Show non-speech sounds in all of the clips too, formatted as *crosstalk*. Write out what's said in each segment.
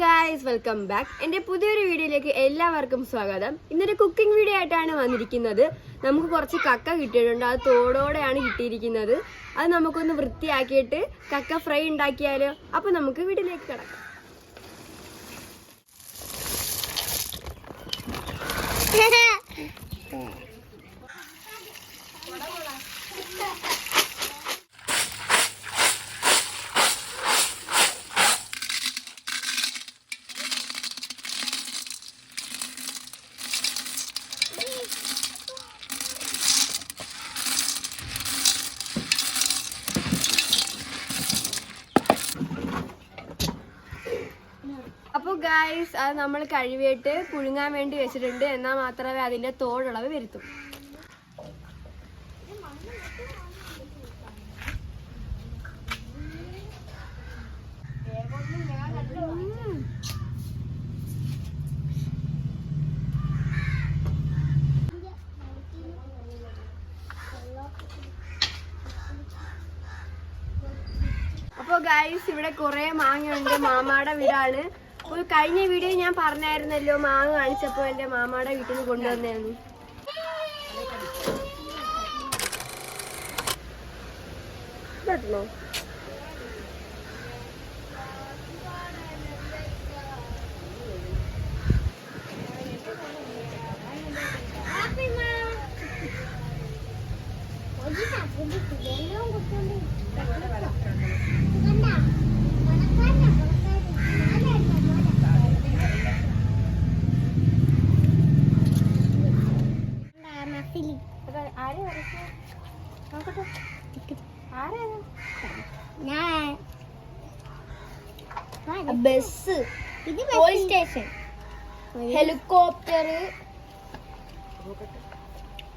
Guys welcome back എന്റെ പുതിയൊരു വീഡിയോയിലേക്ക് എല്ലാവർക്കും സ്വാഗതം. ഇന്നൊരു കുക്കിംഗ് വീഡിയോ ആയിട്ടാണ് വന്നിരിക്കുന്നത്. നമുക്ക് കുറച്ച് കക്ക കിട്ടിയിട്ടുണ്ട്. അത് തോടോടെയാണ് കിട്ടിയിരിക്കുന്നത്. അത് നമുക്കൊന്ന് വൃത്തിയാക്കിയിട്ട് കക്ക ഫ്രൈ ഉണ്ടാക്കിയാലോ? അപ്പോൾ നമുക്ക് വീട്ടിലേക്ക് കിടക്കാം. *laughs* ഗായ്സ് അത് നമ്മൾ കഴുകിയിട്ട് പുഴുങ്ങാൻ വേണ്ടി വെച്ചിട്ടുണ്ട്. എന്നാൽ മാത്രമേ അതിന്റെ തോടുളവ് വരുത്തും. അപ്പോൾ ഗൈസ് ഇവിടെ കുറേ മാങ്ങയുണ്ട്. മാമാടെ വീടാണ്. അപ്പോൾ കഴിഞ്ഞ വീഡിയോ ഞാൻ പറഞ്ഞായിരുന്നല്ലോ മാങ്ങ കാണിച്ചപ്പോൾ എന്റെ മാമാടെ വീട്ടിൽ നിന്ന് കൊണ്ടുവന്നായിരുന്നു കേട്ടോ ബസ്. ഇത് പോലീസ് സ്റ്റേഷൻ. ഹെലികോപ്റ്റർ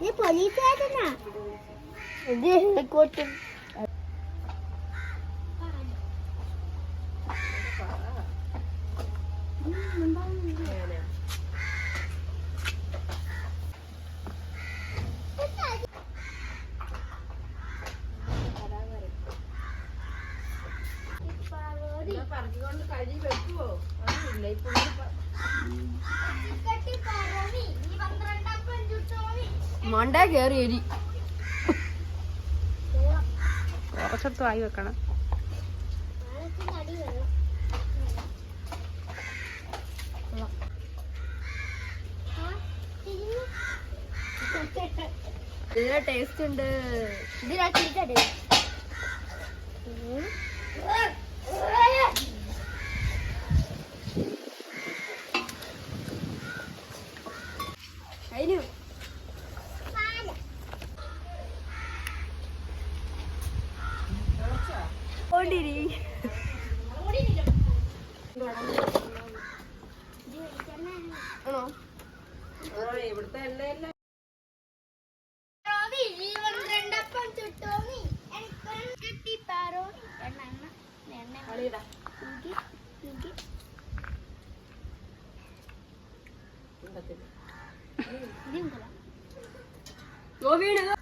ഇത് പോലീസ് സ്റ്റേഷനാ ഇത് ഹെലികോപ്റ്റർ. മണ്ട കേറി എരി. കുറച്ചെടുത്ത് വായി വെക്കണം. നല്ല ടേസ്റ്റ് ഉണ്ട്. അതിന് ഓടിരി ആണോ? ഓ വീണ്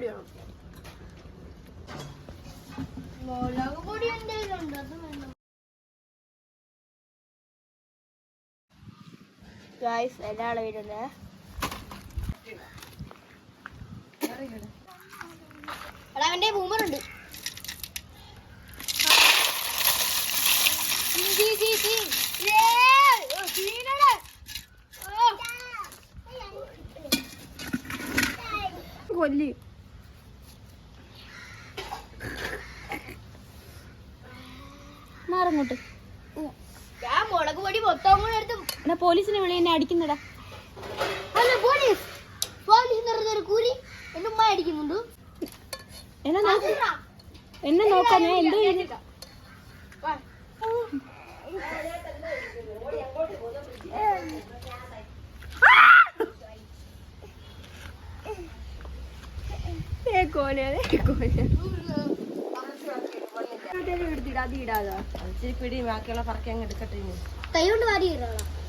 പിടിക്കണം മുളക് പൊടി എന്തെങ്കിലും ഉണ്ടോ? അത് വേണം. ഗായ്സ് എല്ലാളെ വീടുണ്ട് എടാ അവന്റെ ബൂമർ ഉണ്ട്. കൊല്ലി മാറങ്ങോട്ട് ഞാൻ മുളക് പൊടി മൊത്തം കൂടെ എടുത്ത് എന്നാ പോലീസിനെ വിളി എന്നെ അടിക്കുന്നടാ. അല്ല പോലീസ്. പോലീസ് നിറഞ്ഞൊരു എന്റെ ഉമ്മ അടിക്കുന്നുണ്ട്. എന്നെ നോക്ക്. എന്നെ നോക്കാൻ ഞാൻ എന്തോ കോനെ കോനെ. പിടി ബാക്കിയുള്ള പറക്കി അങ്ങ് എടുക്കട്ടെ കൈ കൊണ്ട് വാരി ഇടാം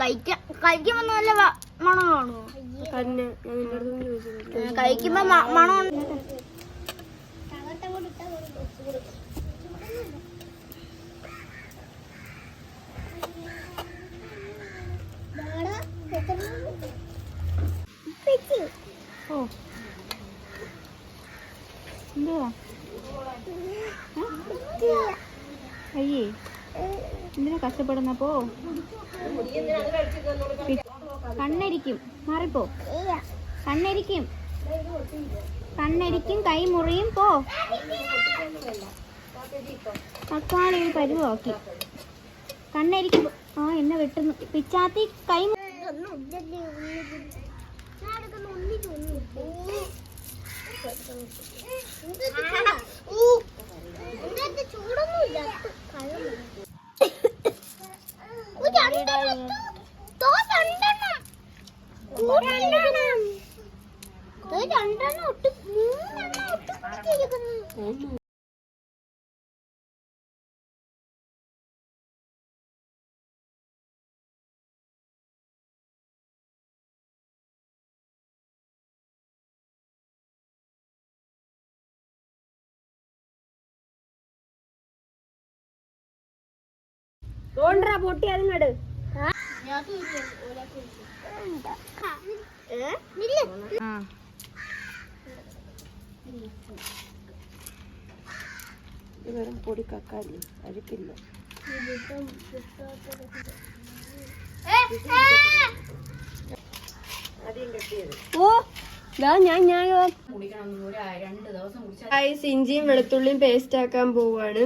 കഴിക്കാൻ കഴിക്കുമ്പോ നല്ല മണം കാണുമോ ചോദിച്ചില്ല കഴിക്കുമ്പോ മണം ഓ. എന്തുവാ? അയ്യേ. എന്തിനാ കഷ്ടപ്പെടുന്നപ്പോ കണ്ണരിക്കും മാറിപ്പോ കണ്ണരിക്കും കണ്ണരിക്കും കൈ മുറിയും പോ തക്കാളി പരുവാക്കി കണ്ണരിക്കും. ആ എന്നെ വെട്ടുന്നു പിച്ചാത്തി കൈ ചൂടൊന്നുമില്ല ഓണ്ടറാ പൊട്ടി അതുങ്ങട് വെറും പൊടി കക്കാല്ലേ അഴുക്കില്ല ഓ ഞാൻ ഞാൻ ഇഞ്ചിയും വെളുത്തുള്ളിയും പേസ്റ്റ് ആക്കാൻ പോവാണ്.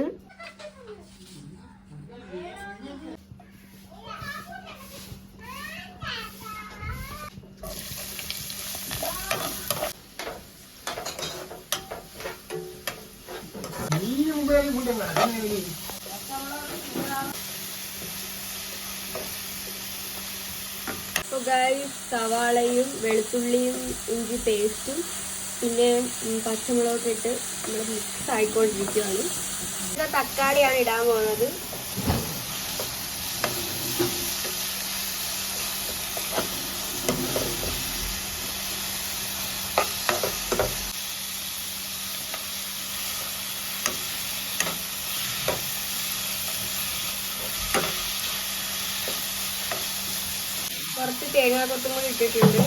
അപ്പൊ ഗൈസ് സവാളയും വെളുത്തുള്ളിയും ഇഞ്ചി പേസ്റ്റും പിന്നെ പച്ചമുളകൊക്കെ ഇട്ട് നമ്മൾ മിക്സ് ആയിക്കൊണ്ടിരിക്കുകയാണ് തക്കാളിയാണ് ഇടാൻ പോകുന്നത് കുറച്ച് തേങ്ങാക്കൊത്തും കൂടി ഇട്ടിട്ടുണ്ട്.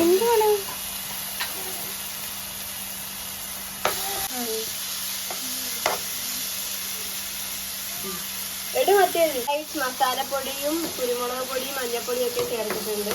എന്താണ് എടി മറ്റേ മസാലപ്പൊടിയും കുരുമുളക് പൊടിയും മഞ്ഞപ്പൊടിയും ഒക്കെ ചേർത്തിട്ടുണ്ട്.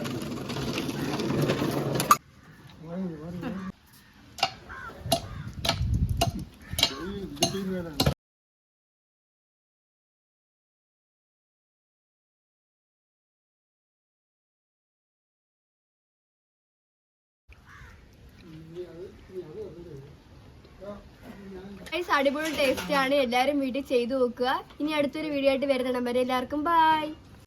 അടിപൊളി ടേസ്റ്റ് ആണ്. എല്ലാരും വീട്ടിൽ ചെയ്തു നോക്കുക. ഇനി അടുത്തൊരു വീഡിയോ ആയിട്ട് വരുന്നിടം വരെ എല്ലാവർക്കും ബൈ